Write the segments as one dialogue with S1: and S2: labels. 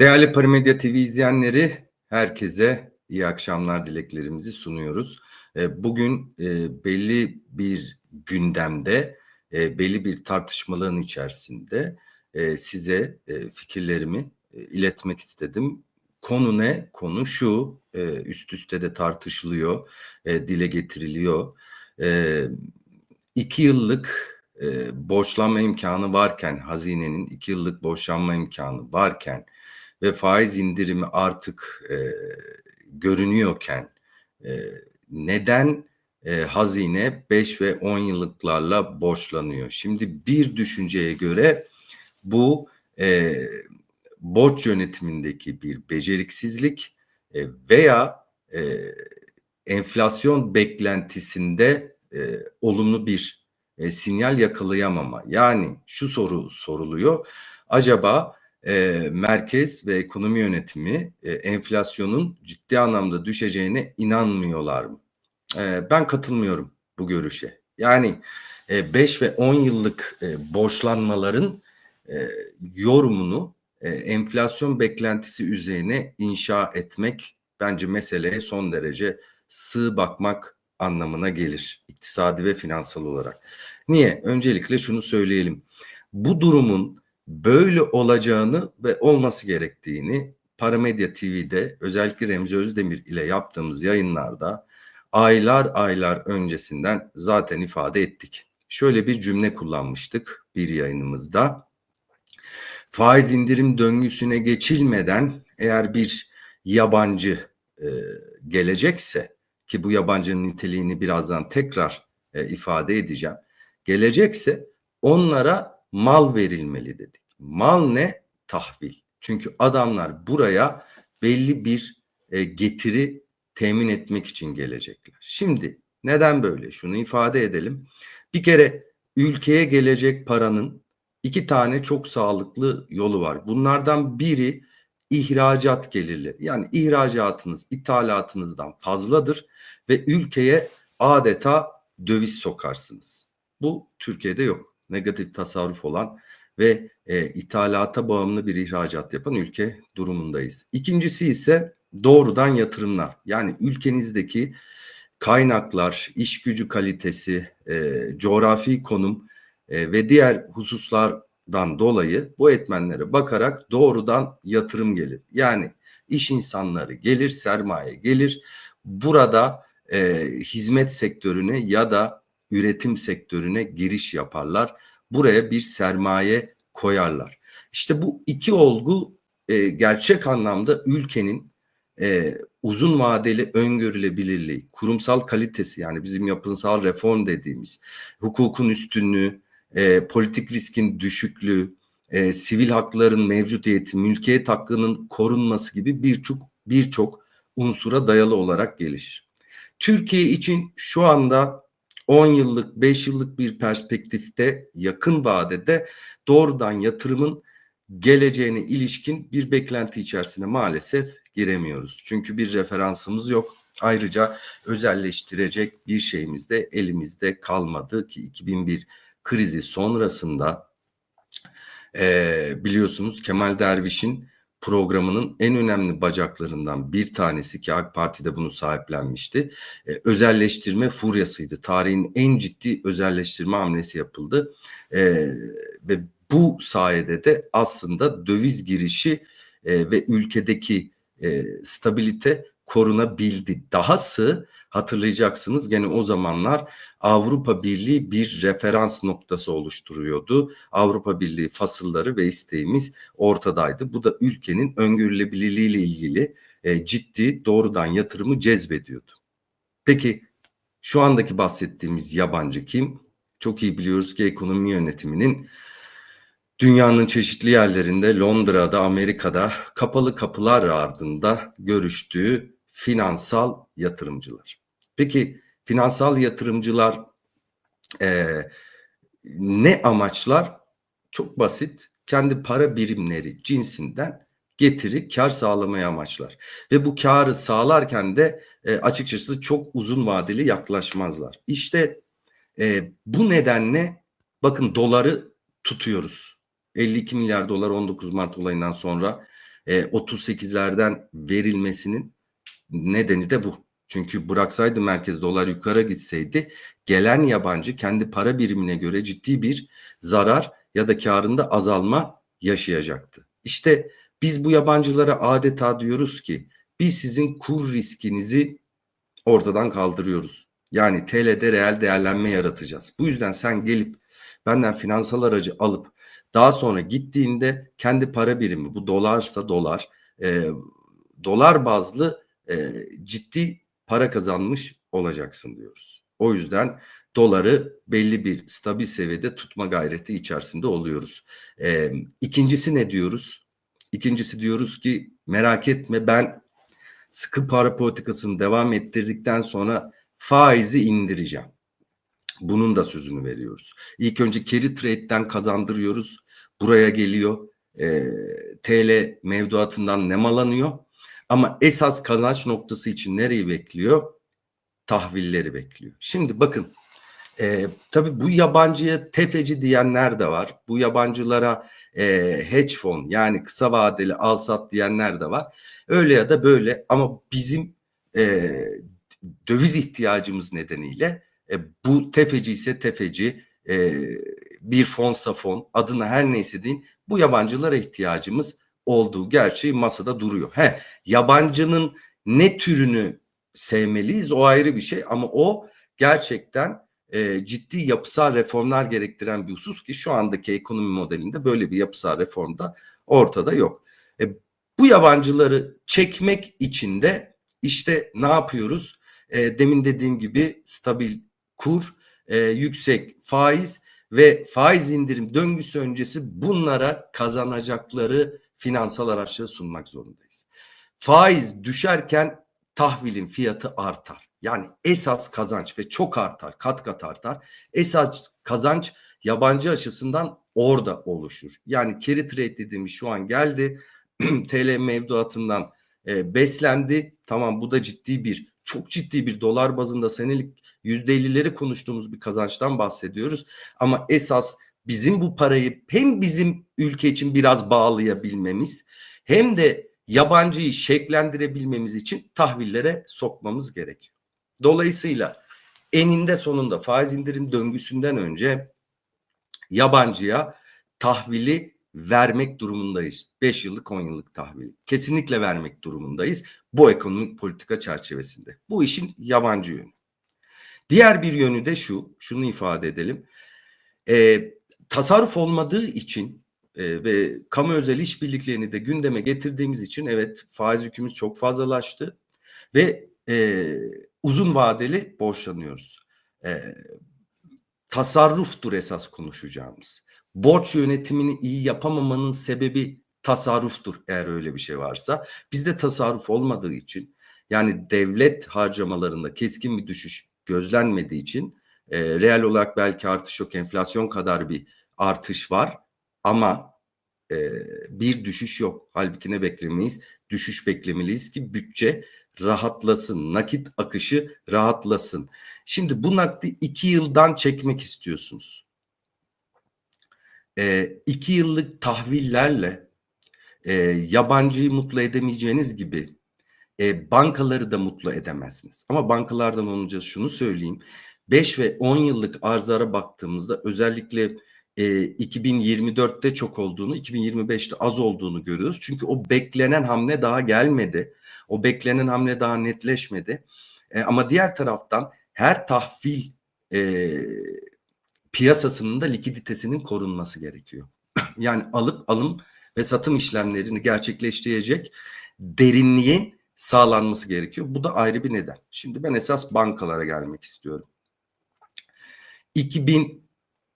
S1: Değerli Paramedya TV izleyenleri, herkese iyi akşamlar dileklerimizi sunuyoruz. E, bugün e, belli bir gündemde, e, belli bir tartışmaların içerisinde size fikirlerimi iletmek istedim. Konu ne? Konu şu, üst üste de tartışılıyor, dile getiriliyor. İki yıllık borçlanma imkanı varken, hazinenin iki yıllık borçlanma imkanı varken ve faiz indirimi artık e, görünüyorken e, neden e, hazine 5 ve 10 yıllıklarla borçlanıyor? Şimdi bir düşünceye göre bu e, borç yönetimindeki bir beceriksizlik e, veya e, enflasyon beklentisinde e, olumlu bir e, sinyal yakalayamama. Yani şu soru soruluyor. Acaba e, merkez ve ekonomi yönetimi e, enflasyonun ciddi anlamda düşeceğine inanmıyorlar mı? E, ben katılmıyorum bu görüşe. Yani 5 e, ve 10 yıllık e, borçlanmaların e, yorumunu e, enflasyon beklentisi üzerine inşa etmek bence meseleye son derece sığ bakmak anlamına gelir iktisadi ve finansal olarak. Niye? Öncelikle şunu söyleyelim. Bu durumun böyle olacağını ve olması gerektiğini Paramedya TV'de özellikle Remzi Özdemir ile yaptığımız yayınlarda aylar aylar öncesinden zaten ifade ettik. Şöyle bir cümle kullanmıştık bir yayınımızda. Faiz indirim döngüsüne geçilmeden eğer bir yabancı e, gelecekse ki bu yabancının niteliğini birazdan tekrar e, ifade edeceğim. Gelecekse onlara mal verilmeli dedik. Mal ne? Tahvil. Çünkü adamlar buraya belli bir e, getiri temin etmek için gelecekler. Şimdi neden böyle? Şunu ifade edelim. Bir kere ülkeye gelecek paranın iki tane çok sağlıklı yolu var. Bunlardan biri ihracat gelirleri. Yani ihracatınız ithalatınızdan fazladır ve ülkeye adeta döviz sokarsınız. Bu Türkiye'de yok. Negatif tasarruf olan ve e, ithalata bağımlı bir ihracat yapan ülke durumundayız. İkincisi ise doğrudan yatırımlar. Yani ülkenizdeki kaynaklar, iş gücü kalitesi, e, coğrafi konum e, ve diğer hususlardan dolayı bu etmenlere bakarak doğrudan yatırım gelir. Yani iş insanları gelir, sermaye gelir. Burada e, hizmet sektörüne ya da üretim sektörüne giriş yaparlar buraya bir sermaye koyarlar. İşte bu iki olgu e, gerçek anlamda ülkenin e, uzun vadeli öngörülebilirliği, kurumsal kalitesi yani bizim yapısal reform dediğimiz, hukukun üstünlüğü, e, politik riskin düşüklüğü, e, sivil hakların mevcudiyeti, mülkiyet hakkının korunması gibi birçok birçok unsura dayalı olarak gelişir. Türkiye için şu anda 10 yıllık, 5 yıllık bir perspektifte yakın vadede doğrudan yatırımın geleceğine ilişkin bir beklenti içerisine maalesef giremiyoruz. Çünkü bir referansımız yok. Ayrıca özelleştirecek bir şeyimiz de elimizde kalmadı ki 2001 krizi sonrasında e, biliyorsunuz Kemal Derviş'in programının en önemli bacaklarından bir tanesi ki AK Parti de bunu sahiplenmişti. E, özelleştirme furyasıydı. Tarihin en ciddi özelleştirme hamlesi yapıldı. E, ve bu sayede de aslında döviz girişi e, ve ülkedeki e, stabilite korunabildi. Dahası hatırlayacaksınız gene o zamanlar Avrupa Birliği bir referans noktası oluşturuyordu. Avrupa Birliği fasılları ve isteğimiz ortadaydı. Bu da ülkenin öngörülebilirliği ile ilgili e, ciddi doğrudan yatırımı cezbediyordu. Peki şu andaki bahsettiğimiz yabancı kim? Çok iyi biliyoruz ki ekonomi yönetiminin dünyanın çeşitli yerlerinde Londra'da, Amerika'da kapalı kapılar ardında görüştüğü finansal yatırımcılar. Peki finansal yatırımcılar e, ne amaçlar? Çok basit. Kendi para birimleri cinsinden getiri, kar sağlamaya amaçlar. Ve bu karı sağlarken de e, açıkçası çok uzun vadeli yaklaşmazlar. İşte e, bu nedenle bakın doları tutuyoruz. 52 milyar dolar 19 Mart olayından sonra e, 38'lerden verilmesinin nedeni de bu. Çünkü bıraksaydı merkez dolar yukarı gitseydi gelen yabancı kendi para birimine göre ciddi bir zarar ya da karında azalma yaşayacaktı. İşte biz bu yabancılara adeta diyoruz ki biz sizin kur riskinizi ortadan kaldırıyoruz. Yani TL'de reel değerlenme yaratacağız. Bu yüzden sen gelip benden finansal aracı alıp daha sonra gittiğinde kendi para birimi bu dolarsa dolar e, dolar bazlı e, ciddi para kazanmış olacaksın diyoruz. O yüzden doları belli bir stabil seviyede tutma gayreti içerisinde oluyoruz. E, ikincisi ne diyoruz? İkincisi diyoruz ki merak etme ben sıkı para politikasını devam ettirdikten sonra faizi indireceğim. Bunun da sözünü veriyoruz. İlk önce carry trade'den kazandırıyoruz. Buraya geliyor. E, TL mevduatından nemalanıyor. Ama esas kazanç noktası için nereyi bekliyor? Tahvilleri bekliyor. Şimdi bakın e, tabii bu yabancıya tefeci diyenler de var. Bu yabancılara e, hedge fon yani kısa vadeli al sat diyenler de var. Öyle ya da böyle ama bizim e, döviz ihtiyacımız nedeniyle e, bu tefeci ise tefeci e, bir fonsa fon adına her neyse deyin bu yabancılara ihtiyacımız olduğu gerçeği masada duruyor. He, yabancının ne türünü sevmeliyiz o ayrı bir şey ama o gerçekten e, ciddi yapısal reformlar gerektiren bir husus ki şu andaki ekonomi modelinde böyle bir yapısal reform da ortada yok. E, bu yabancıları çekmek için de işte ne yapıyoruz? E, demin dediğim gibi stabil kur, e, yüksek faiz ve faiz indirim döngüsü öncesi bunlara kazanacakları finansal araçları sunmak zorundayız. Faiz düşerken tahvilin fiyatı artar. Yani esas kazanç ve çok artar, kat kat artar. Esas kazanç yabancı açısından orada oluşur. Yani carry trade dediğimiz şu an geldi. TL mevduatından e, beslendi. Tamam bu da ciddi bir, çok ciddi bir dolar bazında senelik yüzde ellileri konuştuğumuz bir kazançtan bahsediyoruz. Ama esas bizim bu parayı hem bizim ülke için biraz bağlayabilmemiz hem de yabancıyı şeklendirebilmemiz için tahvillere sokmamız gerekiyor. Dolayısıyla eninde sonunda faiz indirim döngüsünden önce yabancıya tahvili vermek durumundayız. 5 yıllık 10 yıllık tahvili. Kesinlikle vermek durumundayız bu ekonomik politika çerçevesinde. Bu işin yabancı yönü. Diğer bir yönü de şu, şunu ifade edelim. E, tasarruf olmadığı için e, ve kamu özel işbirliklerini de gündeme getirdiğimiz için evet faiz yükümüz çok fazlalaştı ve e, uzun vadeli borçlanıyoruz. E, tasarruftur esas konuşacağımız. Borç yönetimini iyi yapamamanın sebebi tasarruftur eğer öyle bir şey varsa. Bizde tasarruf olmadığı için yani devlet harcamalarında keskin bir düşüş gözlenmediği için e, reel olarak belki artış yok enflasyon kadar bir artış var ama e, bir düşüş yok. Halbuki ne beklemeyiz? Düşüş beklemeliyiz ki bütçe rahatlasın, nakit akışı rahatlasın. Şimdi bu nakdi iki yıldan çekmek istiyorsunuz. E, iki yıllık tahvillerle e, yabancıyı mutlu edemeyeceğiniz gibi e, bankaları da mutlu edemezsiniz. Ama bankalardan olunca şunu söyleyeyim. 5 ve 10 yıllık arzlara baktığımızda özellikle e, 2024'te çok olduğunu, 2025'te az olduğunu görüyoruz. Çünkü o beklenen hamle daha gelmedi. O beklenen hamle daha netleşmedi. E, ama diğer taraftan her tahvil e, piyasasının da likiditesinin korunması gerekiyor. yani alıp alım ve satım işlemlerini gerçekleştirecek derinliğin sağlanması gerekiyor. Bu da ayrı bir neden. Şimdi ben esas bankalara gelmek istiyorum.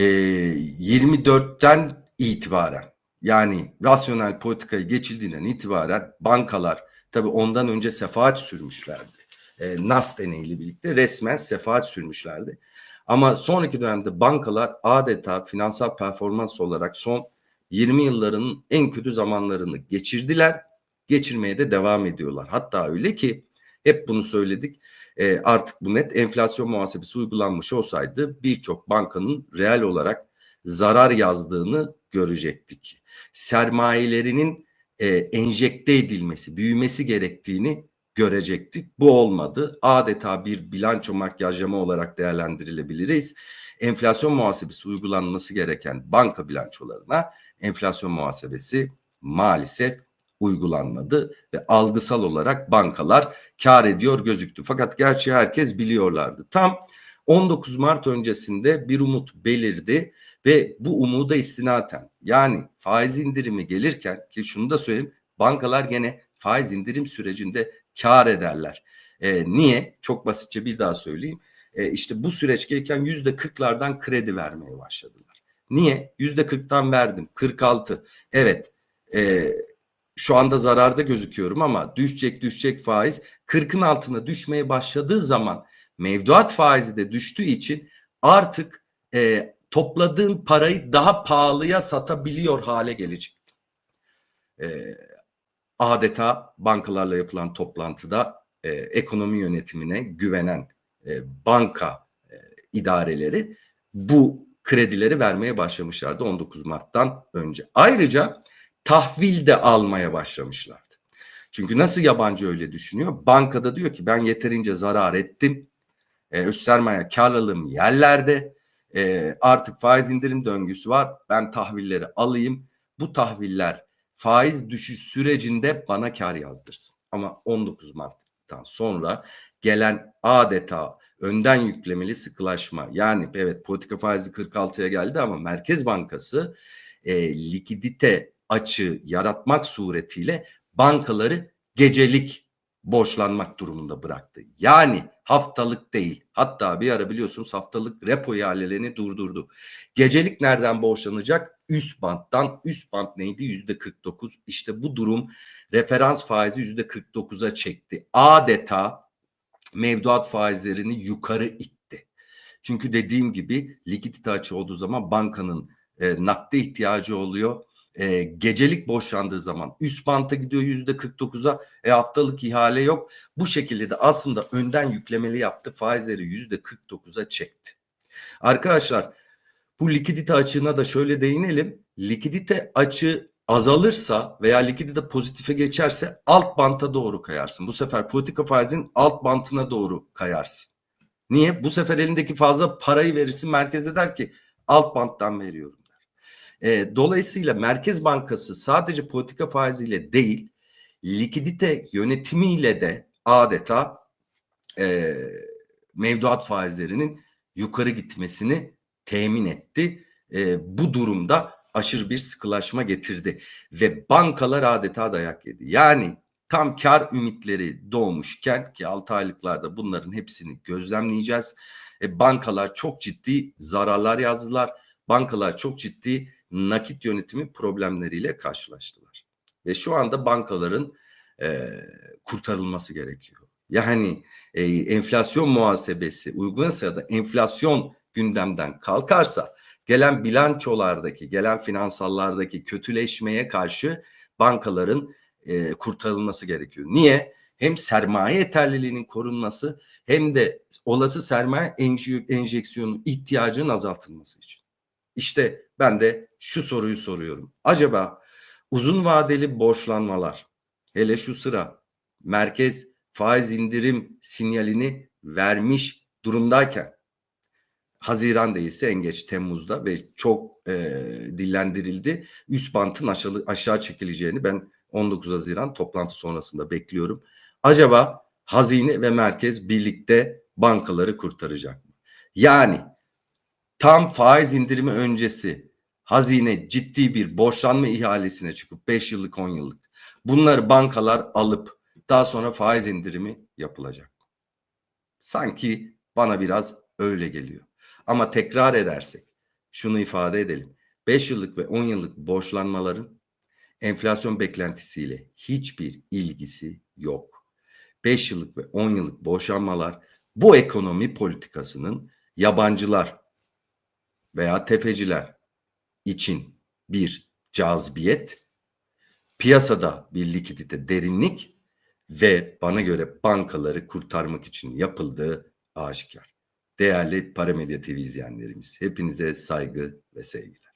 S1: 2024'ten itibaren yani rasyonel politikayı geçildiğinden itibaren bankalar tabi ondan önce sefaat sürmüşlerdi. E, NAS deneyiyle birlikte resmen sefaat sürmüşlerdi. Ama sonraki dönemde bankalar adeta finansal performans olarak son 20 yılların en kötü zamanlarını geçirdiler. Geçirmeye de devam ediyorlar. Hatta öyle ki hep bunu söyledik. E, artık bu net enflasyon muhasebesi uygulanmış olsaydı birçok bankanın reel olarak zarar yazdığını görecektik. Sermayelerinin e, enjekte edilmesi, büyümesi gerektiğini görecektik. Bu olmadı. Adeta bir bilanço makyajlama olarak değerlendirilebiliriz. Enflasyon muhasebesi uygulanması gereken banka bilançolarına enflasyon muhasebesi maalesef uygulanmadı ve algısal olarak bankalar kar ediyor gözüktü. Fakat gerçi herkes biliyorlardı. Tam 19 Mart öncesinde bir umut belirdi ve bu umuda istinaten yani faiz indirimi gelirken ki şunu da söyleyeyim bankalar gene faiz indirim sürecinde kar ederler. E, niye? Çok basitçe bir daha söyleyeyim. E, işte bu süreç gelirken yüzde kırklardan kredi vermeye başladılar. Niye? Yüzde kırktan verdim. 46. Evet. E, şu anda zararda gözüküyorum ama düşecek düşecek faiz 40'ın altına düşmeye başladığı zaman mevduat faizi de düştüğü için artık e, topladığın parayı daha pahalıya satabiliyor hale gelecek. E, adeta bankalarla yapılan toplantıda e, ekonomi yönetimine güvenen e, banka e, idareleri bu kredileri vermeye başlamışlardı 19 Mart'tan önce. Ayrıca tahvil de almaya başlamışlardı. Çünkü nasıl yabancı öyle düşünüyor? Bankada diyor ki ben yeterince zarar ettim. E, öz sermaye karlılığım yerlerde. E, artık faiz indirim döngüsü var. Ben tahvilleri alayım. Bu tahviller faiz düşüş sürecinde bana kar yazdırsın. Ama 19 Mart'tan sonra gelen adeta önden yüklemeli sıkılaşma yani evet politika faizi 46'ya geldi ama Merkez Bankası e, likidite açı yaratmak suretiyle bankaları gecelik borçlanmak durumunda bıraktı. Yani haftalık değil. Hatta bir ara biliyorsunuz haftalık repo ihalelerini durdurdu. Gecelik nereden borçlanacak? Üst banttan. Üst bant neydi? Yüzde 49. İşte bu durum referans faizi yüzde 49'a çekti. Adeta mevduat faizlerini yukarı itti. Çünkü dediğim gibi likidite açığı olduğu zaman bankanın e, nakde ihtiyacı oluyor e, gecelik boşandığı zaman üst banta gidiyor yüzde 49'a e, haftalık ihale yok. Bu şekilde de aslında önden yüklemeli yaptı faizleri yüzde 49'a çekti. Arkadaşlar bu likidite açığına da şöyle değinelim. Likidite açığı azalırsa veya likidite pozitife geçerse alt banta doğru kayarsın. Bu sefer politika faizin alt bantına doğru kayarsın. Niye? Bu sefer elindeki fazla parayı verirsin merkeze der ki alt banttan veriyorum. E, dolayısıyla Merkez Bankası sadece politika faiziyle değil, likidite yönetimiyle de adeta e, mevduat faizlerinin yukarı gitmesini temin etti. E, bu durumda aşırı bir sıkılaşma getirdi ve bankalar adeta dayak yedi. Yani tam kar ümitleri doğmuşken ki 6 aylıklarda bunların hepsini gözlemleyeceğiz. E, bankalar çok ciddi zararlar yazdılar. Bankalar çok ciddi nakit yönetimi problemleriyle karşılaştılar. Ve şu anda bankaların e, kurtarılması gerekiyor. Yani e, enflasyon muhasebesi uygunsa da enflasyon gündemden kalkarsa gelen bilançolardaki, gelen finansallardaki kötüleşmeye karşı bankaların e, kurtarılması gerekiyor. Niye? Hem sermaye yeterliliğinin korunması hem de olası sermaye enjeksiyonu ihtiyacının azaltılması için. İşte ben de şu soruyu soruyorum. Acaba uzun vadeli borçlanmalar hele şu sıra merkez faiz indirim sinyalini vermiş durumdayken Haziran değilse en geç Temmuz'da ve çok e, dillendirildi. Üst bantın aşağı, aşağı çekileceğini ben 19 Haziran toplantı sonrasında bekliyorum. Acaba hazine ve merkez birlikte bankaları kurtaracak mı? Yani tam faiz indirimi öncesi hazine ciddi bir borçlanma ihalesine çıkıp 5 yıllık 10 yıllık bunları bankalar alıp daha sonra faiz indirimi yapılacak. Sanki bana biraz öyle geliyor. Ama tekrar edersek şunu ifade edelim. 5 yıllık ve 10 yıllık borçlanmaların enflasyon beklentisiyle hiçbir ilgisi yok. 5 yıllık ve 10 yıllık borçlanmalar bu ekonomi politikasının yabancılar veya tefeciler için bir cazibiyet, piyasada bir likidite derinlik ve bana göre bankaları kurtarmak için yapıldığı aşikar. Değerli Paramedya TV izleyenlerimiz, hepinize saygı ve sevgiler.